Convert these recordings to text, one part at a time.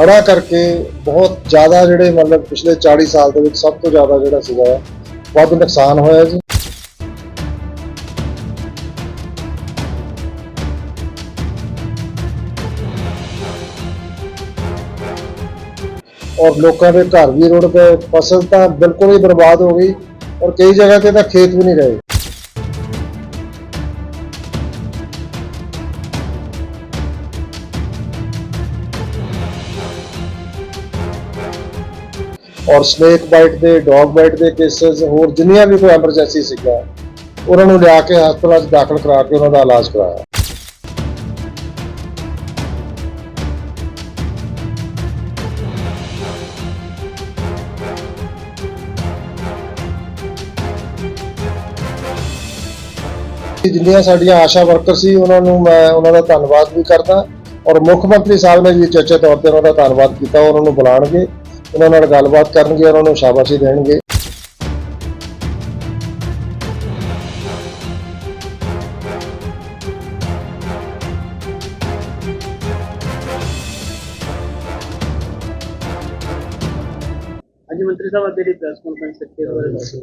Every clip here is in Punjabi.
ਹੜ੍ਹਾਂ ਕਰਕੇ ਬਹੁਤ ਜ਼ਿਆਦਾ ਜਿਹੜੇ ਮਤਲਬ ਪਿਛਲੇ 40 ਸਾਲ ਦੇ ਵਿੱਚ ਸਭ ਤੋਂ ਜ਼ਿਆਦਾ ਜਿਹੜਾ ਸੀਗਾ, ਵੱਧ ਨੁਕਸਾਨ ਹੋਇਆ ਜੀ। ਔਰ ਲੋਕਾਂ ਦੇ ਘਰ ਵੀ ਰੁੜ ਗਏ, ਫਸਲ ਤਾਂ ਬਿਲਕੁਲ ਹੀ ਬਰਬਾਦ ਹੋ ਗਈ ਔਰ ਕਈ ਜਗ੍ਹਾ ਤੇ ਤਾਂ ਖੇਤ ਵੀ ਨਹੀਂ ਰਹੇ। ਔਰ ਸਨੇਕ ਬਾਈਟ ਦੇ ਡੌਗ ਬਾਈਟ ਦੇ ਕੇਸਸ ਹੋਰ ਜਿੰਨੀਆਂ ਵੀ ਕੋਈ ਐਮਰਜੈਂਸੀ ਸੀਗਾ ਉਹਨਾਂ ਨੂੰ ਲਿਆ ਕੇ ਹਸਪਤਾਲ 'ਚ ਦਾਖਲ ਕਰਾ ਕੇ ਉਹਨਾਂ ਦਾ ਇਲਾਜ ਕਰਾਇਆ। ਜਿੰਨੀਆਂ ਸਾਡੀਆਂ ਆਸ਼ਾ ਵਰਕਰ ਸੀ, ਉਹਨਾਂ ਨੂੰ ਮੈਂ ਉਹਨਾਂ ਦਾ ਧੰਨਵਾਦ ਵੀ ਕਰਦਾ। ਔਰ ਮੁੱਖ ਮੰਤਰੀ ਸਾਹਿਬ ਨੇ ਵੀ ਚੇਚੇ ਤੌਰ ਤੇ ਉਹਨਾਂ ਦਾ ਧੰਨਵਾਦ ਕੀਤਾ ਉਹਨਾਂ ਨੂੰ ਬੁਲਾਣਗੇ। ਉਹਨਾਂ ਨਾਲ ਗੱਲਬਾਤ ਕਰਨਗੇ ਉਹਨਾਂ ਨੂੰ ਸ਼ਾਬਾਸ਼ੀ ਦੇਣਗੇ। ਹਾਂਜੀ ਮੰਤਰੀ ਸਾਹਿਬ ਅੱਜ ਜਿਹੜੀ ਪ੍ਰੈਸ ਕਾਨਫਰੰਸ ਰੱਖੀ ਹੈ। ਉਹਦੇ ਬਾਰੇ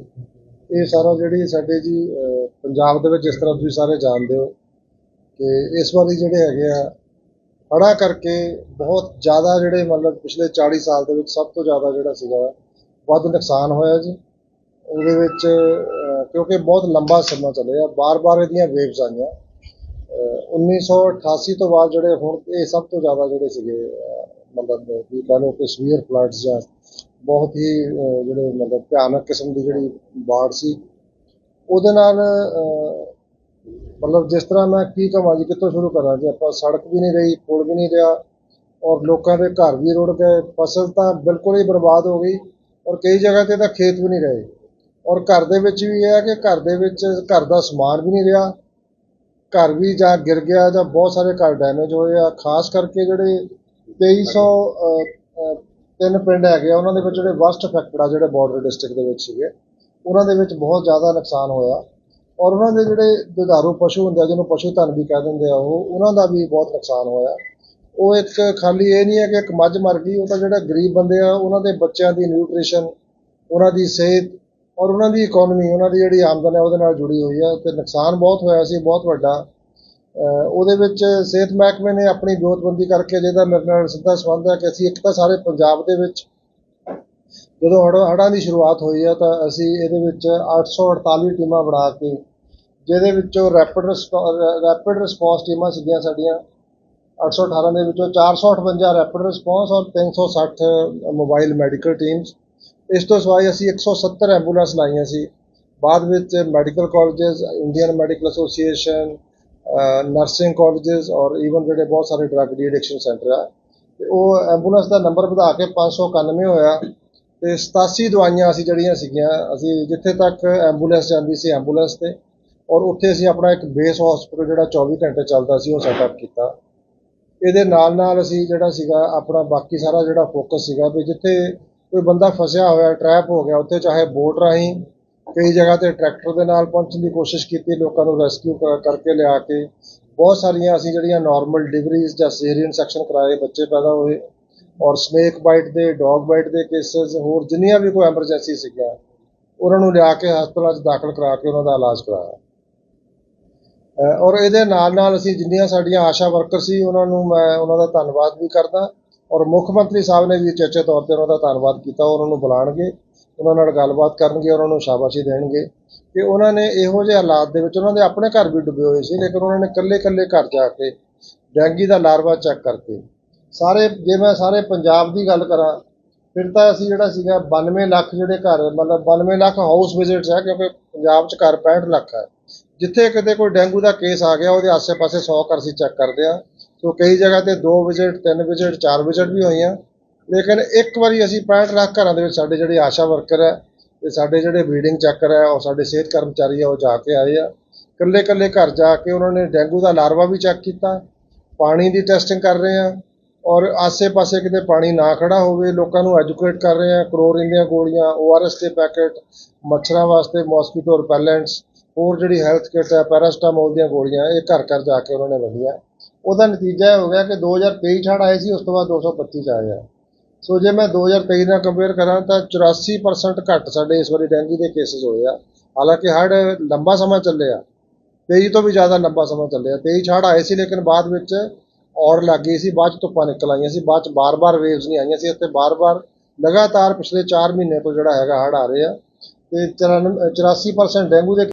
ਇਹ ਸਾਰਾ ਜਿਹੜੀ ਸਾਡੇ ਜੀ ਅਹ, ਪੰਜਾਬ ਦੇ ਵਿੱਚ ਜਿਸ ਤਰ੍ਹਾਂ ਤੁਸੀਂ ਸਾਰੇ ਜਾਣਦੇ ਹੋ ਕਿ ਇਸ ਵਾਰੀ ਜਿਹੜੇ ਹੈਗੇ ਆ ਹੜ੍ਹਾਂ ਕਰਕੇ ਬਹੁਤ ਜ਼ਿਆਦਾ ਜਿਹੜੇ ਮਤਲਬ ਪਿਛਲੇ 40 ਸਾਲ ਦੇ ਵਿੱਚ ਸਭ ਤੋਂ ਜ਼ਿਆਦਾ ਜਿਹੜਾ ਸੀਗਾ ਵੱਧ ਨੁਕਸਾਨ ਹੋਇਆ ਜੀ। ਉਹਦੇ ਵਿੱਚ ਕਿਉਂਕਿ ਬਹੁਤ ਲੰਬਾ ਸਮਾਂ ਚੱਲਿਆ ਬਾਰ-ਬਾਰ ਇਹਦੀਆਂ ਵੇਵਸ ਆਈਆਂ। ਅਹ, 1988 ਤੋਂ ਬਾਅਦ ਜਿਹੜੇ ਹੁਣ ਇਹ ਸਭ ਤੋਂ ਜ਼ਿਆਦਾ ਜਿਹੜੇ ਸੀਗੇ ਮਤਲਬ ਵੀ ਕਹ ਲਓ ਕਿ ਸਵੀਅਰ ਫਲੱਡਸ ਜਾਂ ਬਹੁਤ ਹੀ ਜਿਹੜੇ ਮਤਲਬ ਭਿਆਨਕ ਕਿਸਮ ਦੀ ਜਿਹੜੀ ਬਾੜ ਸੀ ਉਹਦੇ ਨਾਲ ਮਤਲਬ ਜਿਸ ਤਰ੍ਹਾਂ ਮੈਂ ਕੀ ਕਹਾਂ ਜੀ ਕਿੱਥੋਂ ਸ਼ੁਰੂ ਕਰਾਂ ਜੀ? ਆਪਾਂ ਸੜਕ ਵੀ ਨਹੀਂ ਰਹੀ ਪੁਲ ਵੀ ਨਹੀਂ ਰਿਹਾ ਔਰ ਲੋਕਾਂ ਦੇ ਘਰ ਵੀ ਰੁੜ ਗਏ ਫਸਲ ਤਾਂ ਬਿਲਕੁਲ ਹੀ ਬਰਬਾਦ ਹੋ ਗਈ ਔਰ ਕਈ ਜਗ੍ਹਾ ਤੇ ਤਾਂ ਖੇਤ ਵੀ ਨਹੀਂ ਰਹੇ। ਔਰ ਘਰ ਦੇ ਵਿੱਚ ਵੀ ਇਹ ਹੈ ਕਿ ਘਰ ਦੇ ਵਿੱਚ ਘਰ ਦਾ ਸਮਾਨ ਵੀ ਨਹੀਂ ਰਿਹਾ ਘਰ ਵੀ ਜਾਂ ਗਿਰ ਗਿਆ ਜਾਂ ਬਹੁਤ ਸਾਰੇ ਘਰ ਡੈਮੇਜ ਹੋਏ ਆ ਖਾਸ ਕਰਕੇ ਜਿਹੜੇ 2300 ਅਹ, ਤਿੰਨ ਪਿੰਡ ਹੈਗੇ ਆ ਉਹਨਾਂ ਦੇ ਵਿੱਚ ਜਿਹੜੇ ਵਸਟ ਅਫੈਕਟਡ ਆ ਜਿਹੜੇ ਬਾਰਡਰ ਡਿਸਟ੍ਰਿਕਟ ਦੇ ਵਿੱਚ ਸੀਗੇ ਉਹਨਾਂ ਦੇ ਵਿੱਚ ਬਹੁਤ ਜ਼ਿਆਦਾ ਨੁਕਸਾਨ ਹੋਇਆ। ਔਰ ਉਹਨਾਂ ਦੇ ਜਿਹੜੇ ਦੁਧਾਰੂ ਪਸ਼ੂ ਹੁੰਦੇ ਆ, ਜਿਹਨੂੰ ਪਸ਼ੂ ਧਨ ਵੀ ਕਹਿ ਦਿੰਦੇ ਆ ਉਹ, ਉਹਨਾਂ ਦਾ ਵੀ ਬਹੁਤ ਨੁਕਸਾਨ ਹੋਇਆ। ਉਹ ਇੱਕ ਖਾਲੀ ਇਹ ਨਹੀਂ ਹੈ ਕਿ ਇੱਕ ਮੱਝ ਮਰ ਗਈ, ਉਹ ਤਾਂ ਜਿਹੜਾ ਗਰੀਬ ਬੰਦੇ ਆ, ਉਹਨਾਂ ਦੇ ਬੱਚਿਆਂ ਦੀ ਨਿਊਟ੍ਰੀਸ਼ਨ ਉਹਨਾਂ ਦੀ ਸਿਹਤ ਔਰ ਉਹਨਾਂ ਦੀ ਇਕਨੋਮੀ ਉਹਨਾਂ ਦੀ ਜਿਹੜੀ ਆਮਦਨ ਹੈ ਉਹਦੇ ਨਾਲ ਜੁੜੀ ਹੋਈ ਹੈ ਤੇ ਨੁਕਸਾਨ ਬਹੁਤ ਹੋਇਆ ਸੀ, ਬਹੁਤ ਵੱਡਾ। ਉਹਦੇ ਵਿੱਚ ਸਿਹਤ ਮਹਿਕਮੇ ਨੇ ਆਪਣੀ ਜੋਤਬੰਦੀ ਕਰਕੇ ਜਿਹਦਾ ਮੇਰੇ ਨਾਲ ਸਿੱਧਾ ਸੰਬੰਧ ਹੈ ਕਿ ਅਸੀਂ ਇੱਕ ਤਾਂ ਸਾਰੇ ਪੰਜਾਬ ਦੇ ਵਿੱਚ ਜਦੋਂ ਹੜ੍ਹ ਹੜ੍ਹਾਂ ਦੀ ਸ਼ੁਰੂਆਤ ਹੋਈ ਹੈ ਤਾਂ ਅਸੀਂ ਇਹਦੇ ਵਿੱਚ 848 ਟੀਮਾਂ ਬਣਾ ਕੇ ਜਿਹਦੇ ਵਿੱਚੋਂ ਰੈਪਿਡ ਰੈਪਿਡ ਰਿਸਪੌਂਸ ਟੀਮਾਂ ਸੀਗੀਆਂ ਸਾਡੀਆਂ। 818 ਦੇ ਵਿੱਚੋਂ 458 ਰੈਪਿਡ ਰਿਸਪੌਂਸ ਔਰ 360 ਮੋਬਾਈਲ ਮੈਡੀਕਲ ਟੀਮਸ ਇਸ ਤੋਂ ਸਿਵਾਏ ਅਸੀਂ 170 ਐਂਬੂਲੈਂਸ ਲਾਈਆਂ ਸੀ। ਬਾਅਦ ਵਿੱਚ medical colleges Indian Medical Association nursing colleges ਔਰ ਈਵਨ ਜਿਹੜੇ ਬਹੁਤ ਸਾਰੇ ਡਰੱਗ ਡੀ ਐਡਿਕਸ਼ਨ ਸੈਂਟਰ ਆ। ਤੇ ਉਹ ਐਂਬੂਲੈਂਸ ਦਾ ਨੰਬਰ ਵਧਾ ਕੇ 591 ਹੋਇਆ। ਤੇ 87 ਦਵਾਈਆਂ ਅਸੀਂ ਜਿਹੜੀਆਂ ਸੀਗੀਆਂ, ਅਸੀਂ ਜਿੱਥੇ ਤੱਕ ਐਂਬੂਲੈਂਸ ਜਾਂਦੀ ਸੀ ਐਂਬੂਲੈਂਸ ਤੇ। ਔਰ ਉੱਥੇ ਅਸੀਂ ਆਪਣਾ ਇੱਕ ਬੇਸ ਹਸਪੀਟਲ ਜਿਹੜਾ 24 ਘੰਟੇ ਚੱਲਦਾ ਸੀ, ਉਹ ਸੈਟਅਪ ਕੀਤਾ। ਇਹਦੇ ਨਾਲ ਨਾਲ ਅਸੀਂ ਜਿਹੜਾ ਸੀਗਾ, ਆਪਣਾ ਬਾਕੀ ਸਾਰਾ ਜਿਹੜਾ ਫੋਕਸ ਸੀਗਾ ਵੀ ਜਿੱਥੇ ਕੋਈ ਬੰਦਾ ਫਸਿਆ ਹੋਇਆ ਟਰੈਪ ਹੋ ਗਿਆ, ਉੱਥੇ ਚਾਹੇ ਬੋਟ ਰਾਹੀਂ ਕਈ ਜਗ੍ਹਾ ਤੇ ਟਰੈਕਟਰ ਦੇ ਨਾਲ ਪਹੁੰਚਣ ਦੀ ਕੋਸ਼ਿਸ਼ ਕੀਤੀ, ਲੋਕਾਂ ਨੂੰ ਰੈਸਕਿਊ ਕਰਕੇ ਲਿਆ ਕੇ। ਬਹੁਤ ਸਾਰੀਆਂ ਅਸੀਂ ਜਿਹੜੀਆਂ ਨਾਰਮਲ ਡਿਲੀਵਰੀਜ਼ ਜਾਂ ਸੀਰੀਅਨ ਸੈਕਸ਼ਨ ਕਰਾਏ, ਬੱਚੇ ਪੈਦਾ ਹੋਏ ਔਰ ਸਨੇਕ ਬਾਈਟ ਦੇ ਡੌਗ ਬਾਈਟ ਦੇ ਕੇਸਸ ਹੋਰ ਜਿੰਨੀਆਂ ਵੀ ਕੋਈ ਐਮਰਜੈਂਸੀ ਸੀਗਾ ਉਹਨਾਂ ਨੂੰ ਲਿਆ ਕੇ ਹਸਪਤਾਲਾਂ 'ਚ ਦਾਖਲ ਕਰਾ ਕੇ ਉਹਨਾਂ ਦਾ ਇਲਾਜ ਕਰਾਇਆ। ਔਰ ਇਹਦੇ ਨਾਲ ਨਾਲ ਅਸੀਂ ਜਿੰਨੀਆਂ ਸਾਡੀਆਂ ਆਸ਼ਾ ਵਰਕਰ ਸੀ, ਉਹਨਾਂ ਨੂੰ ਮੈਂ ਉਹਨਾਂ ਦਾ ਧੰਨਵਾਦ ਵੀ ਕਰਦਾ। ਔਰ ਮੁੱਖ ਮੰਤਰੀ ਸਾਹਿਬ ਨੇ ਵੀ ਚੇਚੇ ਤੌਰ ਤੇ ਉਹਨਾਂ ਦਾ ਧੰਨਵਾਦ ਕੀਤਾ ਉਹਨਾਂ ਨੂੰ ਬੁਲਾਣਗੇ, ਉਹਨਾਂ ਨਾਲ ਗੱਲਬਾਤ ਕਰਨਗੇ, ਉਹਨਾਂ ਨੂੰ ਸ਼ਾਬਾਸ਼ੀ ਦੇਣਗੇ। ਕਿ ਉਹਨਾਂ ਨੇ ਇਹੋ ਜਿਹੇ ਹਾਲਾਤ ਦੇ ਵਿੱਚ ਉਹਨਾਂ ਦੇ ਆਪਣੇ ਘਰ ਵੀ ਡੁੱਬੇ ਹੋਏ ਸੀ, ਲੇਕਿਨ ਉਹਨਾਂ ਨੇ ਇਕੱਲੇ-ਇਕੱਲੇ ਘਰ ਜਾ ਕੇ ਡੈਂਗੀ ਦਾ ਲਾਰਵਾ ਚੈੱਕ ਕਰਕੇ। ਸਾਰੇ, ਜੇ ਮੈਂ ਸਾਰੇ ਪੰਜਾਬ ਦੀ ਗੱਲ ਕਰਾਂ, ਫਿਰ ਤਾਂ ਅਸੀਂ ਜਿਹੜਾ ਸੀਗਾ 92 ਲੱਖ ਜਿਹੜੇ ਘਰ, ਮਤਲਬ 92 ਲੱਖ ਹਾਊਸ ਵਿਜ਼ਿਟਸ ਹੈ ਕਿਉਂਕਿ ਪੰਜਾਬ 'ਚ ਘਰ 65 ਲੱਖ ਹੈ ਜਿੱਥੇ ਕਿਤੇ ਕੋਈ ਡੈਂਗੂ ਦਾ ਕੇਸ ਆ ਗਿਆ, ਉਹਦੇ ਆਸੇ-ਪਾਸੇ 100 ਘਰ ਅਸੀਂ ਚੈੱਕ ਕਰਦੇ ਆ। ਸੋ ਕਈ ਜਗ੍ਹਾ ਤੇ 2 ਵਿਜ਼ਿਟ 3 ਵਿਜ਼ਿਟ 4 ਵਿਜ਼ਿਟ ਵੀ ਹੋਈਆਂ। ਲੇਕਿਨ ਇੱਕ ਵਾਰੀ ਅਸੀਂ 65 ਲੱਖ ਘਰਾਂ ਦੇ ਵਿੱਚ ਸਾਡੇ ਜਿਹੜੇ ਆਸ਼ਾ ਵਰਕਰ ਹੈ, ਤੇ ਸਾਡੇ ਜਿਹੜੇ ਬਰੀਡਿੰਗ ਚੱਕਰ ਹੈ ਔਰ ਸਾਡੇ ਸਿਹਤ ਕਰਮਚਾਰੀ ਆ ਉਹ ਜਾ ਕੇ ਆਏ ਆ। ਇਕੱਲੇ ਇਕੱਲੇ ਘਰ ਜਾ ਕੇ ਉਹਨਾਂ ਨੇ ਡੇਂਗੂ ਦਾ ਲਾਰਵਾ ਵੀ ਚੈੱਕ ਕੀਤਾ, ਪਾਣੀ ਦੀ ਟੈਸਟਿੰਗ ਕਰ ਰਹੇ ਆ, ਔਰ ਆਸੇ-ਪਾਸੇ ਕਿਤੇ ਪਾਣੀ ਨਾ ਖੜਾ ਹੋਵੇ, ਲੋਕਾਂ ਨੂੰ ਐਜੂਕੇਟ ਕਰ ਰਹੇ ਆ ਕਲੋਰੀਨ ਦੀਆਂ ਗੋਲੀਆਂ ਓਆਰਐਸ ਦੇ ਪੈਕੇਟ, ਮੱਛਰਾਂ ਵਾਸਤੇ ਮੋਸਕੀਟੋ ਰਿਪੈਲੈਂਟਸ ਹੋਰ ਜਿਹੜੀ ਹੈਲਥ ਕਿਟ ਹੈ ਪੈਰਾਸਟਾਮੋਲ ਦੀਆਂ ਗੋਲੀਆਂ, ਇਹ ਘਰ ਘਰ ਜਾ ਕੇ ਉਹਨਾਂ ਨੇ ਵੰਡੀਆਂ। ਉਹਦਾ ਨਤੀਜਾ ਇਹ ਹੋ ਗਿਆ ਕਿ 2023 ਹੜ੍ਹ ਆਏ ਸੀ, ਉਸ ਤੋਂ ਬਾਅਦ 225 ਚ ਆਏ ਆ ਸੋ ਜੇ ਮੈਂ 2023 ਨਾਲ ਕੰਪੇਅਰ ਕਰਾਂ ਤਾਂ 84% ਘੱਟ ਸਾਡੇ ਇਸ ਵਾਰੀ ਡੈਂਗੂ ਦੇ ਕੇਸਿਸ ਹੋਏ ਆ। ਹਾਲਾਂਕਿ ਹੜ੍ਹ ਲੰਬਾ ਸਮਾਂ ਚੱਲਿਆ ਆ 23 ਤੋਂ ਵੀ ਜ਼ਿਆਦਾ ਲੰਬਾ ਸਮਾਂ ਚੱਲਿਆ। 23 ਚ ਹੜ੍ਹ ਆਏ ਸੀ, ਲੇਕਿਨ ਬਾਅਦ ਵਿੱਚ ਔੜ ਲੱਗ ਗਈ ਸੀ, ਬਾਅਦ ਚ ਧੁੱਪਾਂ ਨਿਕਲ ਆਈਆਂ ਸੀ, ਬਾਅਦ ਚ ਬਾਰ-ਬਾਰ ਵੇਵਸ ਨਹੀਂ ਆਈਆਂ ਸੀ ਅਤੇ ਬਾਰ-ਬਾਰ ਲਗਾਤਾਰ ਪਿਛਲੇ 4 ਮਹੀਨੇ ਤੋਂ ਜਿਹੜਾ ਹੈਗਾ ਹੜ੍ਹ ਆ ਰਹੇ। ਆ ਤੇ 84% ਡੈਂਗੂ ਦੇ